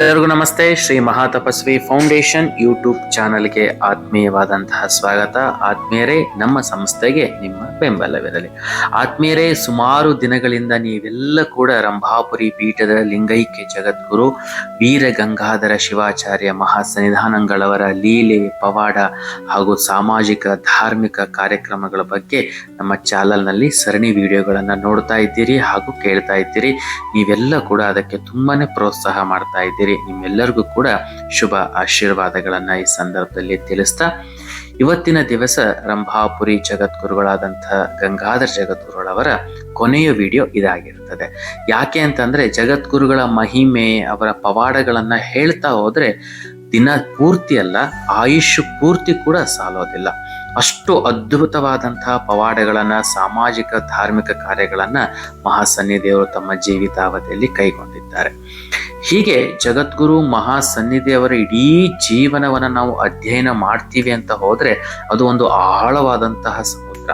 ಎಲ್ಲರಿಗೂ ನಮಸ್ತೆ. Shri Mahatapasvi foundation YouTube ಚಾನಲ್ಗೆ ಆತ್ಮೀಯವಾದಂತಹ ಸ್ವಾಗತ. ಆತ್ಮೀಯರೇ, ನಮ್ಮ ಸಂಸ್ಥೆಗೆ ನಿಮ್ಮ ಬೆಂಬಲವಿರಲಿ. ಆತ್ಮೀಯರೇ, ಸುಮಾರು ದಿನಗಳಿಂದ ನೀವೆಲ್ಲ ಕೂಡ ರಂಭಾಪುರಿ ಪೀಠದ ಲಿಂಗೈಕ್ಯ ಜಗದ್ಗುರು ವೀರ ಗಂಗಾಧರ ಶಿವಾಚಾರ್ಯ ಮಹಾಸನ್ನಿಧಾನಗಳವರ ಲೀಲೆ, ಪವಾಡ ಹಾಗೂ ಸಾಮಾಜಿಕ, ಧಾರ್ಮಿಕ ಕಾರ್ಯಕ್ರಮಗಳ ಬಗ್ಗೆ ನಮ್ಮ ಚಾನಲ್ನಲ್ಲಿ ಸರಣಿ ವಿಡಿಯೋಗಳನ್ನು ನೋಡ್ತಾ ಇದ್ದೀರಿ ಹಾಗೂ ಕೇಳ್ತಾ ಇದ್ದೀರಿ. ನೀವೆಲ್ಲ ಕೂಡ ಅದಕ್ಕೆ ತುಂಬಾನೇ ಪ್ರೋತ್ಸಾಹ ಮಾಡ್ತಾ ಇದ್ದೀರಿ. ನಿಮ್ಮೆಲ್ಲರಿಗೂ ಕೂಡ ಶುಭ ಆಶೀರ್ವಾದಗಳನ್ನು ಈ ಸಂದರ್ಭದಲ್ಲಿ ತಿಳಿಸ್ತಾ ಇವತ್ತಿನ ದಿವಸ ರಂಭಾಪುರಿ ಜಗದ್ಗುರುಗಳಾದಂಥ ಗಂಗಾಧರ ಜಗದ್ಗುರುಗಳವರ ಕೊನೆಯ ವಿಡಿಯೋ ಇದಾಗಿರ್ತದೆ. ಯಾಕೆ ಅಂತಂದ್ರೆ ಜಗದ್ಗುರುಗಳ ಮಹಿಮೆ, ಅವರ ಪವಾಡಗಳನ್ನು ಹೇಳ್ತಾ ಹೋದರೆ ದಿನ ಪೂರ್ತಿ ಅಲ್ಲ ಆಯುಷ್ ಪೂರ್ತಿ ಕೂಡ ಸಾಲೋದಿಲ್ಲ. ಅಷ್ಟು ಅದ್ಭುತವಾದಂತಹ ಪವಾಡಗಳನ್ನ, ಸಾಮಾಜಿಕ, ಧಾರ್ಮಿಕ ಕಾರ್ಯಗಳನ್ನ ಮಹಾಸನ್ನಿದೇವರು ತಮ್ಮ ಜೀವಿತಾವಧಿಯಲ್ಲಿ ಕೈಗೊಂಡಿದ್ದಾರೆ. ಹೀಗೆ ಜಗದ್ಗುರು ಮಹಾಸನ್ನಿಧಿಯವರ ಇಡೀ ಜೀವನವನ್ನು ನಾವು ಅಧ್ಯಯನ ಮಾಡ್ತೀವಿ ಅಂತ ಹೋದರೆ ಅದು ಒಂದು ಆಳವಾದಂತಹ ಸಮುದ್ರ.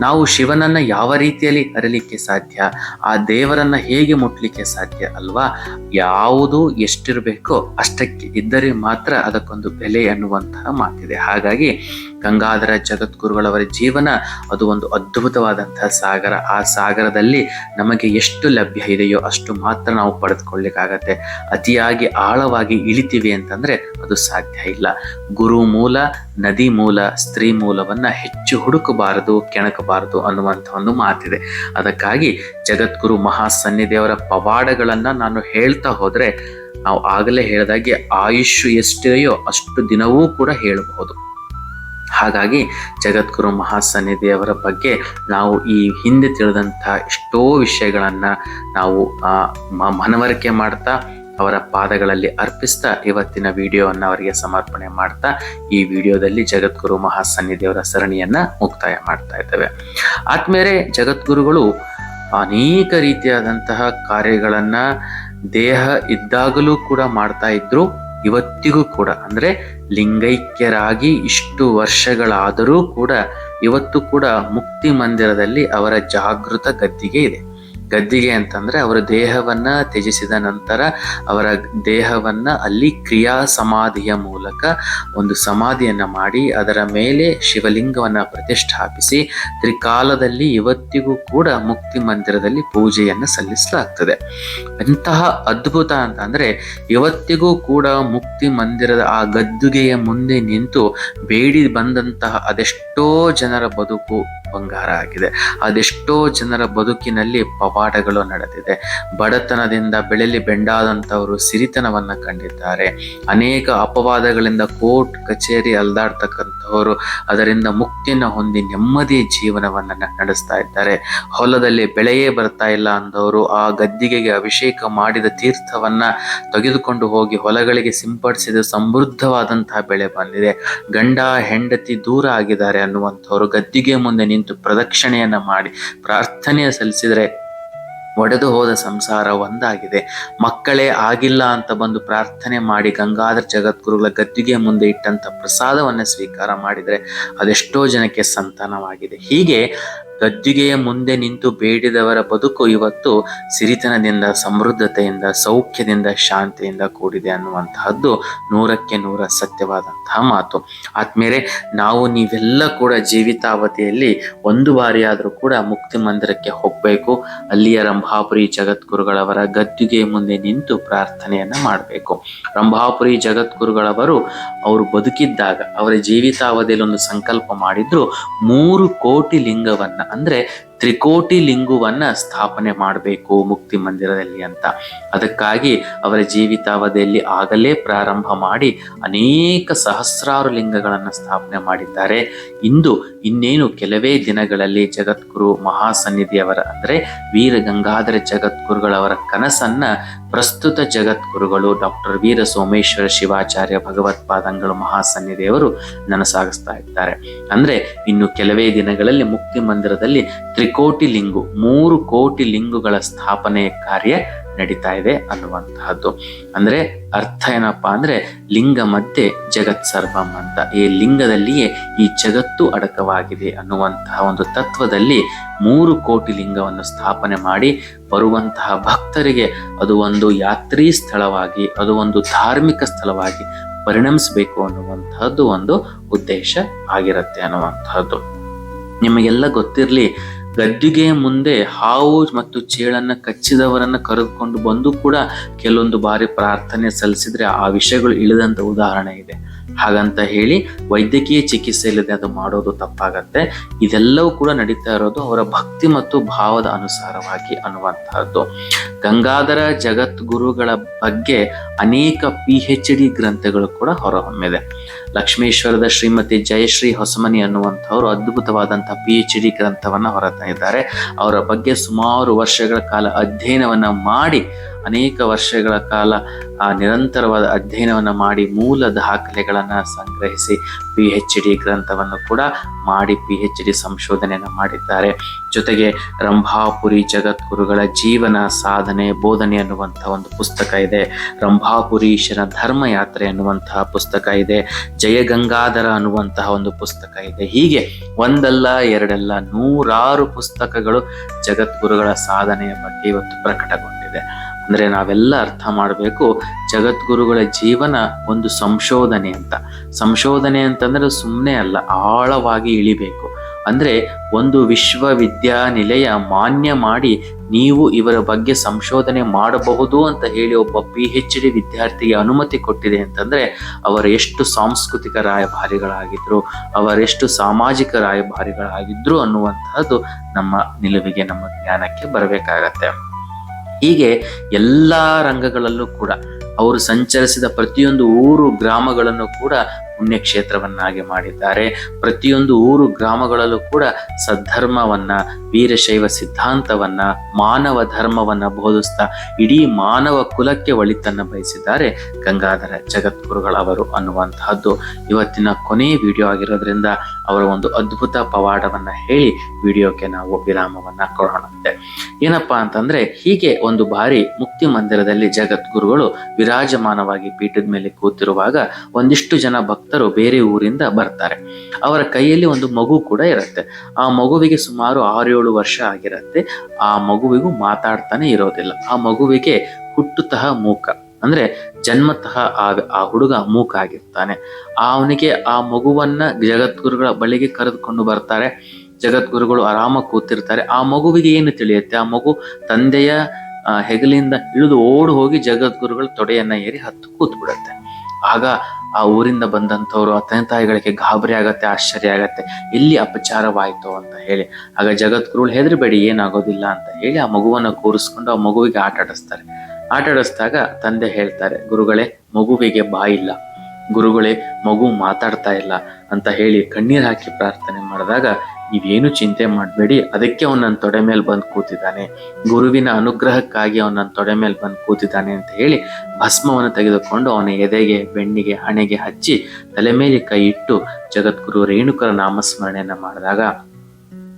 ನಾವು ಶಿವನನ್ನ ಯಾವ ರೀತಿಯಲ್ಲಿ ಅರಲಿಕ್ಕೆ ಸಾಧ್ಯ, ಆ ದೇವರನ್ನ ಹೇಗೆ ಮುಟ್ಲಿಕ್ಕೆ ಸಾಧ್ಯ ಅಲ್ವಾ, ಯಾವುದು ಎಷ್ಟಿರಬೇಕೋ ಅಷ್ಟಕ್ಕೆ ಇದ್ದರೆ ಮಾತ್ರ ಅದಕ್ಕೊಂದು ಬೆಲೆ ಅನ್ನುವಂತಹ ಮಾತಿದೆ. ಹಾಗಾಗಿ ಗಂಗಾಧರ ಜಗದ್ಗುರುಗಳವರ ಜೀವನ ಅದು ಒಂದು ಅದ್ಭುತವಾದಂತಹ ಸಾಗರ. ಆ ಸಾಗರದಲ್ಲಿ ನಮಗೆ ಎಷ್ಟು ಲಭ್ಯ ಇದೆಯೋ ಅಷ್ಟು ಮಾತ್ರ ನಾವು ಪಡೆದುಕೊಳ್ಳಿಕ್ಕಾಗತ್ತೆ. ಅತಿಯಾಗಿ ಆಳವಾಗಿ ಇಳಿತೀವಿ ಅಂತಂದ್ರೆ ಅದು ಸಾಧ್ಯ ಇಲ್ಲ. ಗುರು ಮೂಲ, ನದಿ ಮೂಲ, ಸ್ತ್ರೀ ಮೂಲವನ್ನ ಹೆಚ್ಚು ಹುಡುಕಬಾರದು, ಕೆಣಕಬಾರದು ಅನ್ನುವಂಥ ಒಂದು ಮಾತಿದೆ. ಅದಕ್ಕಾಗಿ ಜಗದ್ಗುರು ಮಹಾಸನ್ನಿಧಿಯವರ ಪವಾಡಗಳನ್ನ ನಾನು ಹೇಳ್ತಾ ಹೋದ್ರೆ ನಾವು ಆಗಲೇ ಹೇಳಿದಾಗೆ ಆಯುಷ್ ಎಷ್ಟಿದೆಯೋ ಅಷ್ಟು ದಿನವೂ ಕೂಡ ಹೇಳಬಹುದು. ಹಾಗಾಗಿ ಜಗದ್ಗುರು ಮಹಾಸನ್ನಿಧಿಯವರ ಬಗ್ಗೆ ನಾವು ಈ ಹಿಂದೆ ತಿಳಿದಂಥ ಎಷ್ಟೋ ವಿಷಯಗಳನ್ನು ನಾವು ಮನವರಿಕೆ ಮಾಡ್ತಾ, ಅವರ ಪಾದಗಳಲ್ಲಿ ಅರ್ಪಿಸ್ತಾ ಇವತ್ತಿನ ವಿಡಿಯೋವನ್ನು ಅವರಿಗೆ ಸಮರ್ಪಣೆ ಮಾಡ್ತಾ ಈ ವಿಡಿಯೋದಲ್ಲಿ ಜಗದ್ಗುರು ಮಹಾಸನ್ನಿಧಿಯವರ ಸರಣಿಯನ್ನು ಮುಕ್ತಾಯ ಮಾಡ್ತಾ ಇದ್ದೇವೆ. ಆದ್ಮೇಲೆ ಜಗದ್ಗುರುಗಳು ಅನೇಕ ರೀತಿಯಾದಂತಹ ಕಾರ್ಯಗಳನ್ನು ದೇಹ ಇದ್ದಾಗಲೂ ಕೂಡ ಮಾಡ್ತಾ ಇದ್ರು. ಇವತ್ತಿಗೂ ಕೂಡ, ಅಂದ್ರೆ ಲಿಂಗೈಕ್ಯರಾಗಿ ಇಷ್ಟು ವರ್ಷಗಳಾದರೂ ಕೂಡ, ಇವತ್ತು ಕೂಡ ಮುಕ್ತಿ ಮಂದಿರದಲ್ಲಿ ಅವರ ಜಾಗೃತ ಗದ್ದಿಗೆ ಇದೆ. ಗದ್ದಿಗೆ ಅಂತಂದ್ರೆ ಅವರ ದೇಹವನ್ನ ತ್ಯಜಿಸಿದ ನಂತರ ಅವರ ದೇಹವನ್ನ ಅಲ್ಲಿ ಕ್ರಿಯಾ ಸಮಾಧಿಯ ಮೂಲಕ ಒಂದು ಸಮಾಧಿಯನ್ನ ಮಾಡಿ ಅದರ ಮೇಲೆ ಶಿವಲಿಂಗವನ್ನ ಪ್ರತಿಷ್ಠಾಪಿಸಿ ತ್ರಿಕಾಲದಲ್ಲಿ ಇವತ್ತಿಗೂ ಕೂಡ ಮುಕ್ತಿ ಮಂದಿರದಲ್ಲಿ ಪೂಜೆಯನ್ನು ಸಲ್ಲಿಸಲಾಗ್ತದೆ. ಎಂತಹ ಅದ್ಭುತ ಅಂತ ಅಂದ್ರೆ ಇವತ್ತಿಗೂ ಕೂಡ ಮುಕ್ತಿ ಮಂದಿರದ ಆ ಗದ್ದುಗೆಯ ಮುಂದೆ ನಿಂತು ಬೇಡಿ ಬಂದಂತಹ ಅದೆಷ್ಟೋ ಜನರ ಬದುಕು ಬಂಗಾರ ಆಗಿದೆ. ಅದೆಷ್ಟೋ ಜನರ ಬದುಕಿನಲ್ಲಿ ಪವಾಡಗಳು ನಡೆದಿದೆ. ಬಡತನದಿಂದ ಬೆಳೆಲಿ ಬೆಂಡಾದಂಥವರು ಸಿರಿತನವನ್ನ ಕಂಡಿದ್ದಾರೆ. ಅನೇಕ ಅಪವಾದಗಳಿಂದ ಕೋರ್ಟ್, ಕಚೇರಿ ಅಲ್ದಾಡ್ತಕ್ಕಂಥವರು ಅದರಿಂದ ಮುಕ್ತಿಯನ್ನು ಹೊಂದಿ ನೆಮ್ಮದಿ ಜೀವನವನ್ನ ನಡೆಸ್ತಾ ಇದ್ದಾರೆ. ಹೊಲದಲ್ಲಿ ಬೆಳೆಯೇ ಬರ್ತಾ ಇಲ್ಲ ಅಂದವರು ಆ ಗದ್ದಿಗೆಗೆ ಅಭಿಷೇಕ ಮಾಡಿದ ತೀರ್ಥವನ್ನ ತೆಗೆದುಕೊಂಡು ಹೋಗಿ ಹೊಲಗಳಿಗೆ ಸಿಂಪಡಿಸಿದ ಸಮೃದ್ಧವಾದಂತಹ ಬೆಳೆ ಬಂದಿದೆ. ಗಂಡ, ಹೆಂಡತಿ ದೂರ ಆಗಿದ್ದಾರೆ ಅನ್ನುವಂಥವ್ರು ಗದ್ದಿಗೆ ಮುಂದೆ ನಿಂತು ಪ್ರದಕ್ಷಿಣೆಯನ್ನ ಮಾಡಿ ಪ್ರಾರ್ಥನೆಯ ಸಲ್ಲಿಸಿದರೆ ಒಡೆದು ಹೋದ ಸಂಸಾರ ಒಂದಾಗಿದೆ. ಮಕ್ಕಳೇ ಆಗಿಲ್ಲ ಅಂತ ಬಂದು ಪ್ರಾರ್ಥನೆ ಮಾಡಿ ಗಂಗಾಧರ ಜಗದ್ಗುರುಗಳ ಗದ್ದಿಗೆ ಮುಂದೆ ಇಟ್ಟಂತ ಪ್ರಸಾದವನ್ನ ಸ್ವೀಕಾರ ಮಾಡಿದರೆ ಅದೆಷ್ಟೋ ಜನಕ್ಕೆ ಸಂತಾನವಾಗಿದೆ. ಹೀಗೆ ಗದ್ದಿಗೆಯ ಮುಂದೆ ನಿಂತು ಬೇಡಿದವರ ಬದುಕು ಇವತ್ತು ಸಿರಿತನದಿಂದ, ಸಮೃದ್ಧತೆಯಿಂದ, ಸೌಖ್ಯದಿಂದ, ಶಾಂತಿಯಿಂದ ಕೂಡಿದೆ ಅನ್ನುವಂತಹದ್ದು ನೂರಕ್ಕೆ ನೂರ ಸತ್ಯವಾದಂತಹ ಮಾತು. ಆದ್ಮೇಲೆ ನಾವು ನೀವೆಲ್ಲ ಕೂಡ ಜೀವಿತಾವಧಿಯಲ್ಲಿ ಒಂದು ಬಾರಿಯಾದರೂ ಕೂಡ ಮುಕ್ತಿ ಮಂದಿರಕ್ಕೆ ಹೋಗಬೇಕು. ಅಲ್ಲಿಯ ರಂಭಾಪುರಿ ಜಗದ್ಗುರುಗಳವರ ಗದ್ದುಗೆ ಮುಂದೆ ನಿಂತು ಪ್ರಾರ್ಥನೆಯನ್ನ ಮಾಡಬೇಕು. ರಂಭಾಪುರಿ ಜಗದ್ಗುರುಗಳವರು ಅವರು ಬದುಕಿದ್ದಾಗ, ಅವರ ಜೀವಿತಾವಧಿಯಲ್ಲಿ ಒಂದು ಸಂಕಲ್ಪ ಮಾಡಿದ್ರು, ಮೂರು ಕೋಟಿ ಲಿಂಗವನ್ನ, ಅಂದ್ರೆ ತ್ರಿಕೋಟಿ ಲಿಂಗುವನ್ನ ಸ್ಥಾಪನೆ ಮಾಡಬೇಕು ಮುಕ್ತಿ ಮಂದಿರದಲ್ಲಿ ಅಂತ. ಅದಕ್ಕಾಗಿ ಅವರ ಜೀವಿತಾವಧಿಯಲ್ಲಿ ಆಗಲೇ ಪ್ರಾರಂಭ ಮಾಡಿ ಅನೇಕ ಸಹಸ್ರಾರು ಲಿಂಗಗಳನ್ನು ಸ್ಥಾಪನೆ ಮಾಡಿದ್ದಾರೆ. ಇಂದು ಇನ್ನೇನು ಕೆಲವೇ ದಿನಗಳಲ್ಲಿ ಜಗದ್ಗುರು ಮಹಾಸನ್ನಿಧಿಯವರ ಅಂದರೆ ವೀರ ಗಂಗಾಧರ ಜಗದ್ಗುರುಗಳವರ ಕನಸನ್ನ ಪ್ರಸ್ತುತ ಜಗದ್ಗುರುಗಳು ಡಾಕ್ಟರ್ ವೀರ ಸೋಮೇಶ್ವರ ಶಿವಾಚಾರ್ಯ ಭಗವತ್ಪಾದಂಗಳು ಮಹಾಸನ್ನಿಧಿಯವರು ನನಸಾಗಿಸ್ತಾ ಇದ್ದಾರೆ. ಅಂದ್ರೆ ಇನ್ನು ಕೆಲವೇ ದಿನಗಳಲ್ಲಿ ಮುಕ್ತಿ ಮಂದಿರದಲ್ಲಿ ತ್ರಿಕೋಟಿ ಲಿಂಗು, ಮೂರು ಕೋಟಿ ಲಿಂಗುಗಳ ಸ್ಥಾಪನೆ ಕಾರ್ಯ ನಡೀತಾ ಇದೆ ಅನ್ನುವಂತಹದ್ದು. ಅಂದ್ರೆ ಅರ್ಥ ಏನಪ್ಪಾ ಅಂದ್ರೆ ಲಿಂಗ ಮಧ್ಯೆ ಜಗತ್ ಸರ್ವಂ ಅಂತ ಈ ಲಿಂಗದಲ್ಲಿಯೇ ಈ ಜಗತ್ತು ಅಡಕವಾಗಿದೆ ಅನ್ನುವಂತಹ ಒಂದು ತತ್ವದಲ್ಲಿ ಮೂರು ಕೋಟಿ ಲಿಂಗವನ್ನು ಸ್ಥಾಪನೆ ಮಾಡಿ ಬರುವಂತಹ ಭಕ್ತರಿಗೆ ಅದು ಒಂದು ಯಾತ್ರಿ ಸ್ಥಳವಾಗಿ, ಅದು ಒಂದು ಧಾರ್ಮಿಕ ಸ್ಥಳವಾಗಿ ಪರಿಣಮಿಸಬೇಕು ಅನ್ನುವಂತಹದ್ದು ಒಂದು ಉದ್ದೇಶ ಆಗಿರುತ್ತೆ ಅನ್ನುವಂತಹದ್ದು. ನಿಮಗೆಲ್ಲ ಗೊತ್ತಿರಲಿ ಗದ್ದಿಗೆ ಮುಂದೆ ಹಾವು ಮತ್ತು ಚೇಳನ್ನ ಕಚ್ಚಿದವರನ್ನ ಕರೆದುಕೊಂಡು ಬಂದು ಕೂಡ ಕೆಲವೊಂದು ಬಾರಿ ಪ್ರಾರ್ಥನೆ ಸಲ್ಲಿಸಿದ್ರೆ ಆ ವಿಷಯಗಳು ಇಳಿದಂತ ಉದಾಹರಣೆ ಇದೆ. ಹಾಗಂತ ಹೇಳಿ ವೈದ್ಯಕೀಯ ಚಿಕಿತ್ಸೆ ಇಲ್ಲದೆ ಅದು ಮಾಡೋದು ತಪ್ಪಾಗತ್ತೆ. ಇದೆಲ್ಲವೂ ಕೂಡ ನಡೀತಾ ಇರೋದು ಅವರ ಭಕ್ತಿ ಮತ್ತು ಭಾವದ ಅನುಸಾರವಾಗಿ ಅನ್ನುವಂತಹದ್ದು ಗಂಗಾಧರ ಜಗದ್ಗುರುಗಳ ಬಗ್ಗೆ ಅನೇಕ ಪಿ ಎಚ್ ಡಿ ಗ್ರಂಥಗಳು ಕೂಡ ಹೊರಹೊಮ್ಮಿದೆ. ಲಕ್ಷ್ಮೇಶ್ವರದ ಶ್ರೀಮತಿ ಜಯಶ್ರೀ ಹೊಸಮನಿ ಅನ್ನುವಂಥವ್ರು ಅದ್ಭುತವಾದಂತಹ ಪಿ ಎಚ್ ಡಿ ಗ್ರಂಥವನ್ನ ಹೊರತಂದಿದ್ದಾರೆ. ಅವರ ಬಗ್ಗೆ ಸುಮಾರು ವರ್ಷಗಳ ಕಾಲ ಅಧ್ಯಯನವನ್ನ ಮಾಡಿ ಅನೇಕ ವರ್ಷಗಳ ಕಾಲ ಆ ನಿರಂತರವಾದ ಅಧ್ಯಯನವನ್ನು ಮಾಡಿ ಮೂಲ ದಾಖಲೆಗಳನ್ನು ಸಂಗ್ರಹಿಸಿ ಪಿ ಎಚ್ ಡಿ ಗ್ರಂಥವನ್ನು ಕೂಡ ಮಾಡಿ ಪಿ ಎಚ್ ಡಿ ಸಂಶೋಧನೆಯನ್ನು ಮಾಡಿದ್ದಾರೆ. ಜೊತೆಗೆ ರಂಭಾಪುರಿ ಜಗದ್ಗುರುಗಳ ಜೀವನ ಸಾಧನೆ, ಬೋಧನೆ ಅನ್ನುವಂಥ ಒಂದು ಪುಸ್ತಕ ಇದೆ. ರಂಭಾಪುರೀಶನ ಧರ್ಮಯಾತ್ರೆ ಅನ್ನುವಂತಹ ಪುಸ್ತಕ ಇದೆ. ಜಯಗಂಗಾಧರ ಅನ್ನುವಂತಹ ಒಂದು ಪುಸ್ತಕ ಇದೆ. ಹೀಗೆ ಒಂದಲ್ಲ, ಎರಡಲ್ಲ ನೂರಾರು ಪುಸ್ತಕಗಳು ಜಗದ್ಗುರುಗಳ ಸಾಧನೆಯ ಬಗ್ಗೆ ಇವತ್ತು ಪ್ರಕಟಗೊಂಡಿದೆ. ಅಂದರೆ ನಾವೆಲ್ಲ ಅರ್ಥ ಮಾಡಬೇಕು, ಜಗದ್ಗುರುಗಳ ಜೀವನ ಒಂದು ಸಂಶೋಧನೆ ಅಂತ. ಸಂಶೋಧನೆ ಅಂತಂದರೆ ಸುಮ್ಮನೆ ಅಲ್ಲ, ಆಳವಾಗಿ ಇಳಿಬೇಕು. ಅಂದ್ರೆ ಒಂದು ವಿಶ್ವವಿದ್ಯಾನಿಲಯ ಮಾನ್ಯ ಮಾಡಿ ನೀವು ಇವರ ಬಗ್ಗೆ ಸಂಶೋಧನೆ ಮಾಡಬಹುದು ಅಂತ ಹೇಳಿ ಒಬ್ಬ ಪಿ ಎಚ್ ಡಿ ವಿದ್ಯಾರ್ಥಿಗೆ ಅನುಮತಿ ಕೊಟ್ಟಿದೆ ಅಂತಂದರೆ ಅವರ ಎಷ್ಟು ಸಾಂಸ್ಕೃತಿಕ ರಾಯಭಾರಿಗಳಾಗಿದ್ದರು ಅವರೆಷ್ಟು ಸಾಮಾಜಿಕ ರಾಯಭಾರಿಗಳಾಗಿದ್ದರು ಅನ್ನುವಂತಹದ್ದು ನಮ್ಮ ನಿಲುವಿಗೆ, ನಮ್ಮ ಜ್ಞಾನಕ್ಕೆ ಬರಬೇಕಾಗತ್ತೆ. ಹೀಗೆ ಎಲ್ಲ ರಂಗಗಳಲ್ಲೂ ಕೂಡ ಅವರು ಸಂಚರಿಸಿದ ಪ್ರತಿಯೊಂದು ಊರು, ಗ್ರಾಮಗಳನ್ನು ಕೂಡ ಪುಣ್ಯಕ್ಷೇತ್ರವನ್ನಾಗಿ ಮಾಡಿದ್ದಾರೆ. ಪ್ರತಿಯೊಂದು ಊರು ಗ್ರಾಮಗಳಲ್ಲೂ ಕೂಡ ಸದ್ಧರ್ಮವನ್ನ, ವೀರಶೈವ ಸಿದ್ಧಾಂತವನ್ನ, ಮಾನವ ಧರ್ಮವನ್ನ ಬೋಧಿಸ್ತಾ ಇಡೀ ಮಾನವ ಕುಲಕ್ಕೆ ಒಳಿತನ್ನ ಬಯಸಿದ್ದಾರೆ ಗಂಗಾಧರ ಜಗದ್ಗುರುಗಳವರು ಅನ್ನುವಂತಹದ್ದು. ಇವತ್ತಿನ ಕೊನೆಯ ವಿಡಿಯೋ ಆಗಿರೋದ್ರಿಂದ ಅವರ ಒಂದು ಅದ್ಭುತ ಪವಾಡವನ್ನ ಹೇಳಿ ವಿಡಿಯೋಕ್ಕೆ ನಾವು ವಿರಾಮವನ್ನ ಕೊಡೋಣಂತೆ. ಏನಪ್ಪಾ ಅಂತಂದ್ರೆ ಹೀಗೆ ಒಂದು ಬಾರಿ ಮುಕ್ತಿ ಮಂದಿರದಲ್ಲಿ ಜಗದ್ಗುರುಗಳು ವಿರಾಜಮಾನವಾಗಿ ಪೀಠದ ಮೇಲೆ ಕೂತಿರುವಾಗ ಒಂದಿಷ್ಟು ಜನ ಭಕ್ತರು ಬೇರೆ ಊರಿಂದ ಬರ್ತಾರೆ. ಅವರ ಕೈಯಲ್ಲಿ ಒಂದು ಮಗು ಕೂಡ ಇರುತ್ತೆ. ಆ ಮಗುವಿಗೆ ಸುಮಾರು ಆರು ಏಳು ವರ್ಷ ಆಗಿರುತ್ತೆ. ಆ ಮಗುವಿಗೂ ಮಾತಾಡ್ತಾನೆ ಇರೋದಿಲ್ಲ. ಆ ಮಗುವಿಗೆ ಹುಟ್ಟುತಃ ಮೂಕ. ಅಂದ್ರೆ ಜನ್ಮತಃ ಆ ಹುಡುಗ ಮೂಕ ಆಗಿರ್ತಾನೆ. ಅವನಿಗೆ ಆ ಮಗುವನ್ನ ಜಗದ್ಗುರುಗಳ ಬಳಿಗೆ ಕರೆದುಕೊಂಡು ಬರ್ತಾರೆ. ಜಗದ್ಗುರುಗಳು ಆರಾಮ ಕೂತಿರ್ತಾರೆ. ಆ ಮಗುವಿಗೆ ಏನು ತಿಳಿಯುತ್ತೆ? ಆ ಮಗು ತಂದೆಯ ಹೆಗಲಿಂದ ಇಳಿದು ಓಡಿ ಹೋಗಿ ಜಗದ್ಗುರುಗಳು ತೊಡೆಯನ್ನ ಏರಿ ಹತ್ತು ಕೂತ್ ಬಿಡುತ್ತೆ ಆಗ ಆ ಊರಿಂದ ಬಂದಂಥವ್ರು, ಆ ತಂದೆ ತಾಯಿಗಳಿಗೆ ಗಾಬರಿ ಆಗತ್ತೆ, ಆಶ್ಚರ್ಯ ಆಗತ್ತೆ. ಎಲ್ಲಿ ಅಪಚಾರವಾಯಿತು ಅಂತ ಹೇಳಿ, ಆಗ ಜಗದ್ಗುರುಗಳು ಹೆದ್ರಬೇಡಿ, ಏನಾಗೋದಿಲ್ಲ ಅಂತ ಹೇಳಿ ಆ ಮಗುವನ್ನು ಕೂರಿಸ್ಕೊಂಡು ಆ ಮಗುವಿಗೆ ಆಟ ಆಡಿಸ್ತಾರೆ. ತಂದೆ ಹೇಳ್ತಾರೆ, ಗುರುಗಳೇ, ಮಗುವಿಗೆ ಬಾಯಿಲ್ಲ. ಗುರುಗಳೇ, ಮಗು ಮಾತಾಡ್ತಾ ಇಲ್ಲ ಅಂತ ಹೇಳಿ ಕಣ್ಣೀರು ಹಾಕಿ ಪ್ರಾರ್ಥನೆ ಮಾಡಿದಾಗ ನೀವೇನು ಚಿಂತೆ ಮಾಡಬೇಡಿ. ಅದಕ್ಕೆ ಅವನು ನನ್ನ ತೊಡೆ ಮೇಲೆ ಬಂದು ಕೂತಿದ್ದಾನೆ. ಗುರುವಿನ ಅನುಗ್ರಹಕ್ಕಾಗಿ ಅವನು ನನ್ನ ತೊಡೆ ಮೇಲೆ ಬಂದು ಕೂತಿದ್ದಾನೆ ಅಂತ ಹೇಳಿ ಭಸ್ಮವನ್ನು ತೆಗೆದುಕೊಂಡು ಅವನ ಎದೆಗೆ, ಬೆಣ್ಣಿಗೆ, ಹಣೆಗೆ ಹಚ್ಚಿ ತಲೆ ಮೇಲೆ ಕೈ ಇಟ್ಟು ಜಗದ್ಗುರು ರೇಣುಕರ ನಾಮಸ್ಮರಣೆಯನ್ನು ಮಾಡಿದಾಗ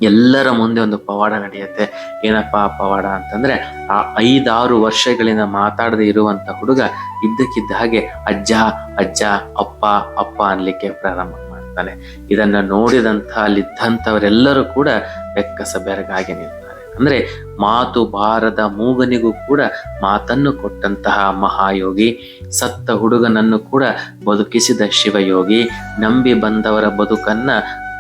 ಎಲ್ಲರ ಮುಂದೆ ಒಂದು ಪವಾಡ ನಡೆಯುತ್ತೆ. ಏನಪ್ಪ ಆ ಪವಾಡ ಅಂತಂದ್ರೆ ಆ ಐದಾರು ವರ್ಷಗಳಿಂದ ಮಾತಾಡದೆ ಇರುವಂತ ಹುಡುಗ ಇದ್ದಕ್ಕಿದ್ದ ಹಾಗೆ ಅಜ್ಜ ಅಜ್ಜ, ಅಪ್ಪ ಅಪ್ಪ ಅನ್ಲಿಕ್ಕೆ ಪ್ರಾರಂಭ. ಮಾಡ್ತಾನೆ ಇದನ್ನ ನೋಡಿದಂತ ಅಲ್ಲಿದ್ದಂಥವರೆಲ್ಲರೂ ಕೂಡ ಬೆಕ್ಕಸ ಬೆರಗಾಗಿ ನಿಲ್ತಾರೆ ಅಂದ್ರೆ ಮಾತು ಬಾರದ ಮೂಗನಿಗೂ ಕೂಡ ಮಾತನ್ನು ಕೊಟ್ಟಂತಹ ಮಹಾಯೋಗಿ, ಸತ್ತ ಹುಡುಗನನ್ನು ಕೂಡ ಬದುಕಿಸಿದ ಶಿವಯೋಗಿ, ನಂಬಿ ಬಂದವರ ಬದುಕನ್ನ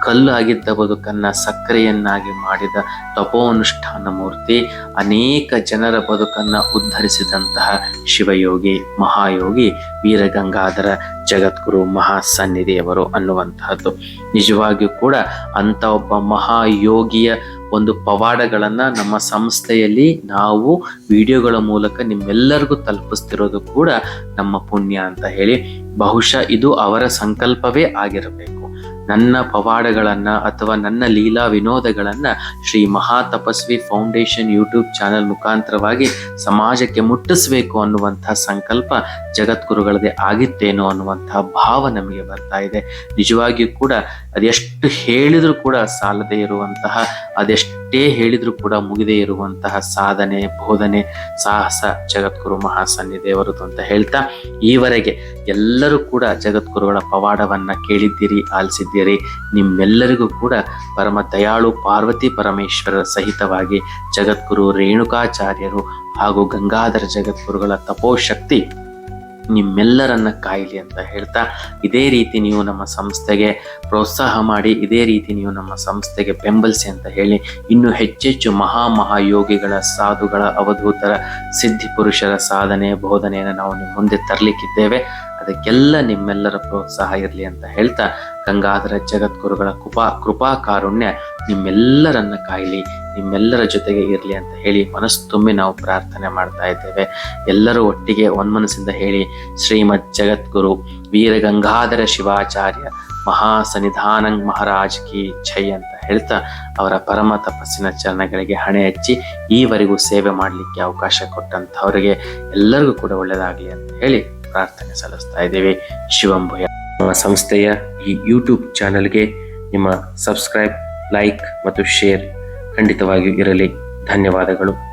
ಕಲ್ಲು ಆಗಿದ್ದ ಬದುಕನ್ನ ಸಕ್ಕರೆಯನ್ನಾಗಿ ಮಾಡಿದ ತಪೋನುಷ್ಠಾನ ಮೂರ್ತಿ ಅನೇಕ ಜನರ ಬದುಕನ್ನ ಉದ್ಧರಿಸಿದಂತಹ ಶಿವಯೋಗಿ, ಮಹಾಯೋಗಿ, ವೀರಗಂಗಾಧರ ಜಗದ್ಗುರು, ಮಹಾಸನ್ನಿಧಿಯವರು ಅನ್ನುವಂತಹದ್ದು. ನಿಜವಾಗಿಯೂ ಕೂಡ ಅಂತ ಒಬ್ಬ ಮಹಾಯೋಗಿಯ ಒಂದು ಪವಾಡಗಳನ್ನ ನಮ್ಮ ಸಂಸ್ಥೆಯಲ್ಲಿ ನಾವು ವಿಡಿಯೋಗಳ ಮೂಲಕ ನಿಮ್ಮೆಲ್ಲರಿಗೂ ತಲುಪಿಸ್ತಿರೋದು ಕೂಡ ನಮ್ಮ ಪುಣ್ಯ ಅಂತ ಹೇಳಿ. ಬಹುಶಃ ಇದು ಅವರ ಸಂಕಲ್ಪವೇ ಆಗಿರಬೇಕು. ನನ್ನ ಪವಾಡಗಳನ್ನ ಅಥವಾ ನನ್ನ ಲೀಲಾ ವಿನೋದಗಳನ್ನ Shri Mahatapasvi foundation YouTube channel ಮುಖಾಂತರವಾಗಿ ಸಮಾಜಕ್ಕೆ ಮುಟ್ಟಿಸ್ಬೇಕು ಅನ್ನುವಂತಹ ಸಂಕಲ್ಪ ಜಗದ್ಗುರುಗಳದೇ ಆಗಿತ್ತೇನೋ ಅನ್ನುವಂತಹ ಭಾವ ನಮಗೆ ಬರ್ತಾ ಇದೆ. ನಿಜವಾಗಿಯೂ ಕೂಡ ಅದೆಷ್ಟು ಹೇಳಿದ್ರು ಕೂಡ ಸಾಲದೇ ಇರುವಂತಹ ಅದೆಷ್ಟು ಎಷ್ಟೇ ಹೇಳಿದ್ರು ಕೂಡ ಮುಗಿದೇ ಇರುವಂತಹ ಸಾಧನೆ, ಬೋಧನೆ, ಸಾಹಸ ಜಗದ್ಗುರು ಮಹಾಸನ್ನಿದೇವರದು ಅಂತ ಹೇಳ್ತಾ ಈವರೆಗೆ ಎಲ್ಲರೂ ಕೂಡ ಜಗದ್ಗುರುಗಳ ಪವಾಡವನ್ನ ಕೇಳಿದ್ದೀರಿ, ಆಲಿಸಿದ್ದೀರಿ. ನಿಮ್ಮೆಲ್ಲರಿಗೂ ಕೂಡ ಪರಮ ದಯಾಳು ಪಾರ್ವತಿ ಪರಮೇಶ್ವರರ ಸಹಿತವಾಗಿ ಜಗದ್ಗುರು ರೇಣುಕಾಚಾರ್ಯರು ಹಾಗೂ ಗಂಗಾಧರ ಜಗದ್ಗುರುಗಳ ತಪೋಶಕ್ತಿ ನಿಮ್ಮೆಲ್ಲರನ್ನ ಕಾಯಲಿ ಅಂತ ಹೇಳ್ತಾ, ಇದೇ ರೀತಿ ನೀವು ನಮ್ಮ ಸಂಸ್ಥೆಗೆ ಪ್ರೋತ್ಸಾಹ ಮಾಡಿ, ಇದೇ ರೀತಿ ನೀವು ನಮ್ಮ ಸಂಸ್ಥೆಗೆ ಬೆಂಬಲಿಸಿ ಅಂತ ಹೇಳಿ, ಇನ್ನು ಹೆಚ್ಚೆಚ್ಚು ಮಹಾ ಮಹಾಯೋಗಿಗಳ ಸಾಧುಗಳ ಅವಧೂತರ ಸಿದ್ಧಿ ಪುರುಷರ ಸಾಧನೆ, ಬೋಧನೆಯನ್ನು ನಾವು ನಿಮ್ಮ ಮುಂದೆ ತರಲಿಕ್ಕಿದ್ದೇವೆ. ಅದಕ್ಕೆಲ್ಲ ನಿಮ್ಮೆಲ್ಲರ ಪ್ರೋತ್ಸಾಹ ಇರಲಿ ಅಂತ ಹೇಳ್ತಾ ಗಂಗಾಧರ ಜಗದ್ಗುರುಗಳ ಕೃಪಾ ಕೃಪಾ ಕಾರುಣ್ಯ ನಿಮ್ಮೆಲ್ಲರನ್ನ ಕಾಯಲಿ, ನಿಮ್ಮೆಲ್ಲರ ಜೊತೆಗೆ ಇರಲಿ ಅಂತ ಹೇಳಿ ಮನಸ್ಸು ತುಂಬಿ ನಾವು ಪ್ರಾರ್ಥನೆ ಮಾಡ್ತಾ ಇದ್ದೇವೆ. ಎಲ್ಲರೂ ಒಟ್ಟಿಗೆ ಒನ್ಮನಸ್ಸಿಂದ ಹೇಳಿ, ಶ್ರೀಮದ್ ಜಗದ್ಗುರು ವೀರ ಗಂಗಾಧರ ಶಿವಾಚಾರ್ಯ ಮಹಾ ಸನ್ನಿಧಾನಂಗ್ ಮಹಾರಾಜ್ ಕಿ ಛೈ ಅಂತ ಹೇಳ್ತಾ ಅವರ ಪರಮ ತಪಸ್ಸಿನ ಚರಣಗಳಿಗೆ ಹಣೆ ಹಚ್ಚಿ ಈವರೆಗೂ ಸೇವೆ ಮಾಡಲಿಕ್ಕೆ ಅವಕಾಶ ಕೊಟ್ಟಂಥವರಿಗೆ ಎಲ್ಲರಿಗೂ ಕೂಡ ಒಳ್ಳೆಯದಾಗಲಿ ಅಂತ ಹೇಳಿ ಪ್ರಾರ್ಥನೆ ಸಲ್ಲಿಸ್ತಾ ಇದ್ದೇವೆ. ಶಿವಂಭಯ ಸಂಸ್ಥೆಯ ಈ ಯೂಟ್ಯೂಬ್ ಚಾನಲ್ಗೆ ನಿಮ್ಮ ಸಬ್ಸ್ಕ್ರೈಬ್ ಲೈಕ್ ಮತ್ತು ಶೇರ್ ಖಂಡಿತವಾಗಿಯೂ ಇರಲಿ. ಧನ್ಯವಾದಗಳು.